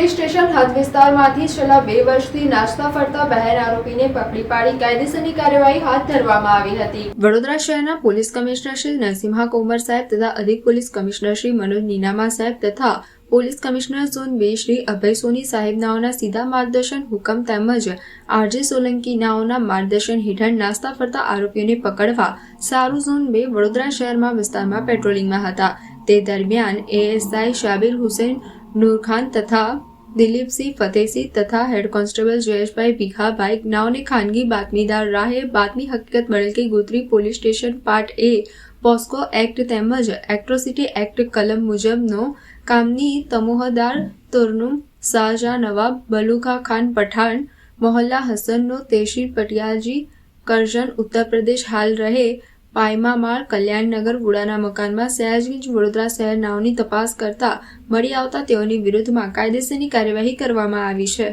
હદ વિસ્તારમાંથી છેલ્લા બે વર્ષથી નાસ્તા ફરતા બહેન આરોપીને પકડી પાડી કાયદેસરની કાર્યવાહી હાથ ધરવામાં આવી હતી. વડોદરા શહેરના પોલીસ કમિશનર શ્રી નરસિંહા કોમર સાહેબ તથા અધિક પોલીસ કમિશનર શ્રી મનોજ નીનામા સાહેબ તથા પોલીસ કમિશનર ઝોન બે શ્રી અભય સોની સાહેબનાઓના સીધા માર્ગદર્શન હુકમ તેમજ આરજે સોલંકીનાઓના માર્ગદર્શન હેઠળ નાસ્તા ફરતા આરોપીઓને પકડવા સારું ઝોન બે વડોદરા શહેરમાં વિસ્તારમાં પેટ્રોલિંગમાં હતા. તે દરમિયાન એએસઆઈ શાબિર હુસેન, નૂરખાન તથા દિલીપસિંહ ફતેહસિંહ તથા હેડ કોન્સ્ટેબલ જયેશભાઈ ભીખાભાઈ નાઓને ખાનગી બાતમીદાર રાહે બાતમી હકીકત મળેલ કે Gotri police station part A, POCSO act તેમજ એક્ટ્રોસિટી એક્ટ કલમ મુજબનો કામની તમોહદાર તોરનુમ શાહજહાં નવાબ બલુખા ખાન પઠાણ, મોહલ્લા હસનનો તેશીર પટિયાજી કરજણ ઉત્તર પ્રદેશ હાલ રહે પાયમામાળ કલ્યાણનગર વુડાના મકાનમાં સયાજગીજ, વડોદરા શહેર નાવની તપાસ કરતા મળી આવતા તેઓની વિરુદ્ધમાં કાયદેસરની કાર્યવાહી કરવામાં આવી છે.